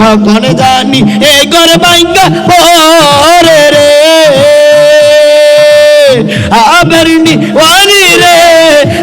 কখন জানি, এই ঘর বাইঙ্গা পরে রে। আবরণি ওয়ারি রে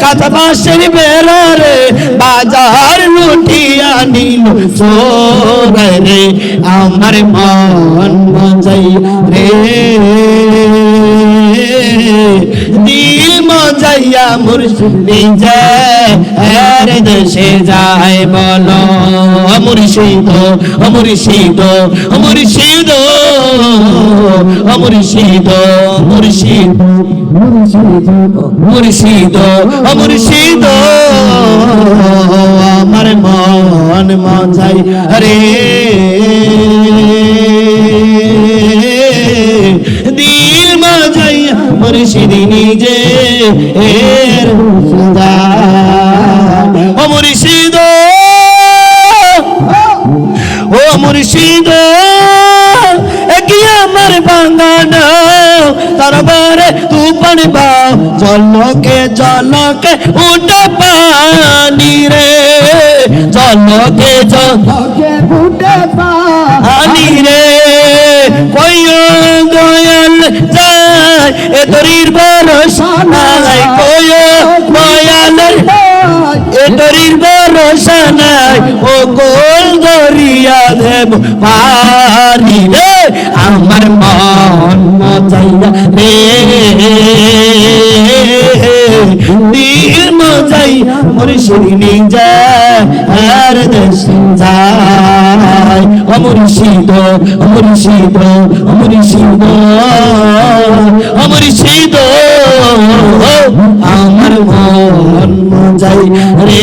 কাঁথা বাঁশের বেড়া রে, বাজার লুটিয়া নিল চোর রে। আমার মন মজাই রে। দিল মজাইয়া মুর্শিদি এর দেশে যায় বলো। মুর্শিদ মুর্শিদ মুর্শিদ মুর্শিদ মুর্শিদ মুর্শিদ মুর্শিদ আমার মন মজাই রে। মুর্শিদ নিজে এর ও মুর্শিদ ও মুর্শিদ কি আমার বাঙ্গানা তারবারে তু পানিবা জলকে জলকে উঠে পানি রে। জলকে জলকে উঠে পানি রে কইও দয়াল যায় এ তরির ভরসা নাই কইও দয়াল এ তরির ভরসা নাই ও গোল দরিয়া দেব পারি রে আমার মন মজাইয়া রে। মজাই মুর্শিদ নিজে আর দেশ যায়। ও মুর্শিদ ও মুর্শিদ, ও আমার মন মজাই রে।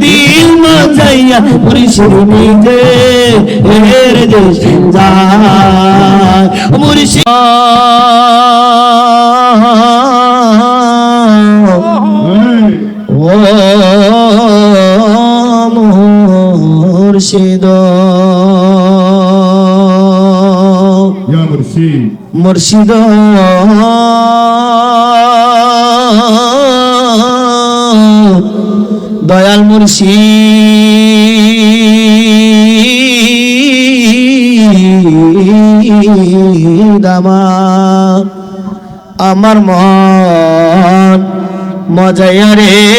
দিল মজাইয়া মুর্শিদ নিজে মুর্শিদ। মুর্শিদ। দয়াল মুর্শিদ আমার মন মজায় রে।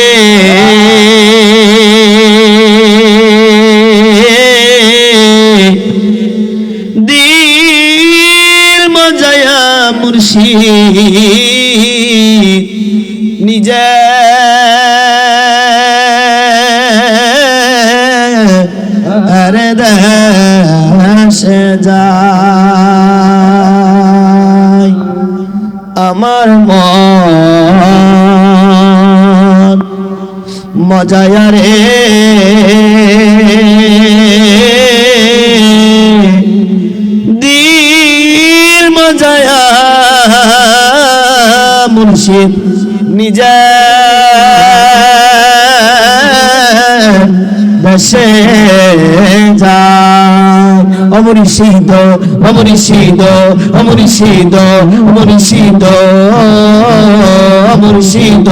মজায়া মুর্শিদ নিজে আরে যায় আমার মুর্শিদ নিজে বসে যায়। অমরিষিদ অমরিষিদ অমরিষিদ অমরিষিদ অমরিষিদ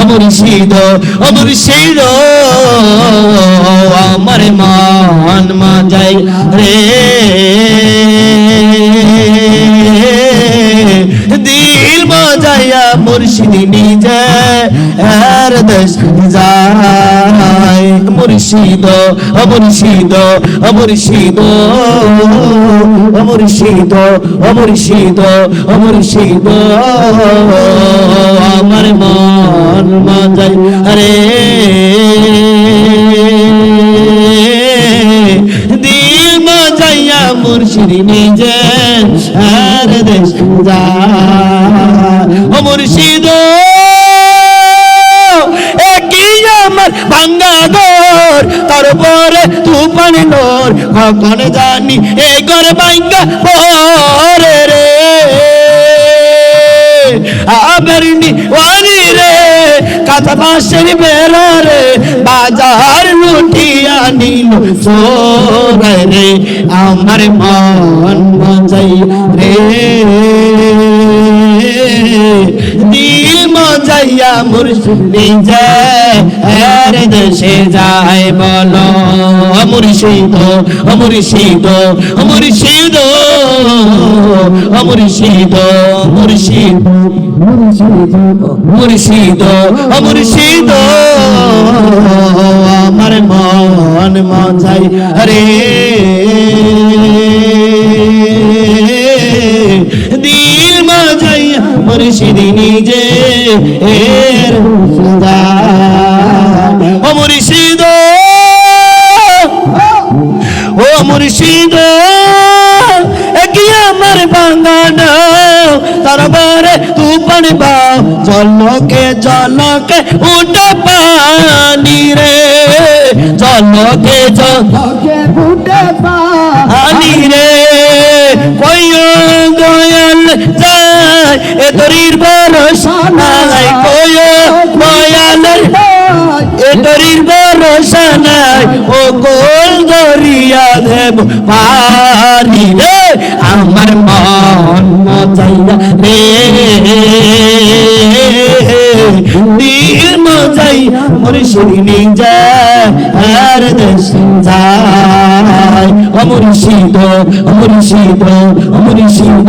অমরিষিদ অমরিষিদ আমার মান মাজাই রে। মুর্শিদ নিজে আর দেশ যায়। মুর্শিদ অমুর্শিদ অমুর্শিদ অমুর্শিদ অমুর্শিদ অমুর্শিদ আমার মন মাজাই রে দিল বাজাইয়া মুর্শিদ নিজে আর দেশ যায়। মুর্শিদ। একই আমার ভাঙ্গা ঘর তারপরে তুফান নোর, কখন জানি এই ঘর ভাঙ্গা পরে রে। আবরণি ওয়ারি রে কাঁথা বাঁশের বেড়া রে, বাজার লুটিয়া নিল চোর রে, আমার মন মজাই রে। মজাইয়া মুর্শিদ নিজে, এর দেশে যায় বলো। মুর্শিদ মুর্শিদ মুর্শিদ মুর্শিদ মুর্শিদ মুর্শিদ মুর্শিদ আমার মন মজাই। রে মজাই মুর্শিদ নিজে এর ও মুর্শিদ ও মুর্শিদ কি আমার বাঙ্গানো তারবারে তুফান বাও, জলকে জলকে উঠে পানি রে। জলকে জলকে উঠে পানি রে। কইও দয়াল যায় এ তরির ভরসা নাই কইও দয়াল এ তরির ভরসা নাই। ও গোল দরিয়া দেব পারি রে। আমার মন মজাইয়া রে। দিল মজাই মুর্শিদ নিজে আর দেশ যায়। মুর্শিদ মুর্শিদ মুর্শিদ।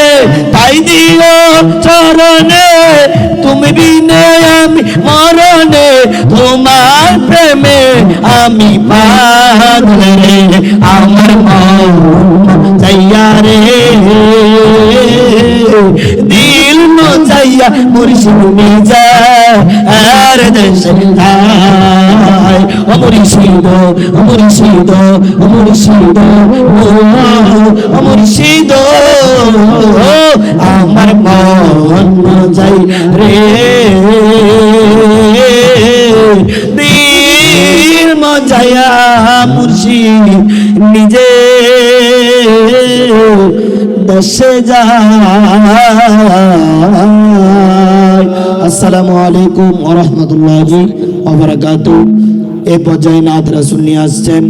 তাই দিও চরণে, তুমি বিনে আমি মরণে, তোমার প্রেমে আমি পাগল আমার চাইয়া রে। দিল মজাইয়া মুর্শিদ নিজা, আর দেশ ধাই ও মুর্শিদ ও মুর্শিদ মজাই রে। দিল মজাইয়া মুর্শিদ নিজে। দেশে যায়। আসসালামু আলাইকুম রাহমাতুল্লাহি ওয়া বারাকাতুহু এই পর্যায়ে নাথ রাসূল আসছেন।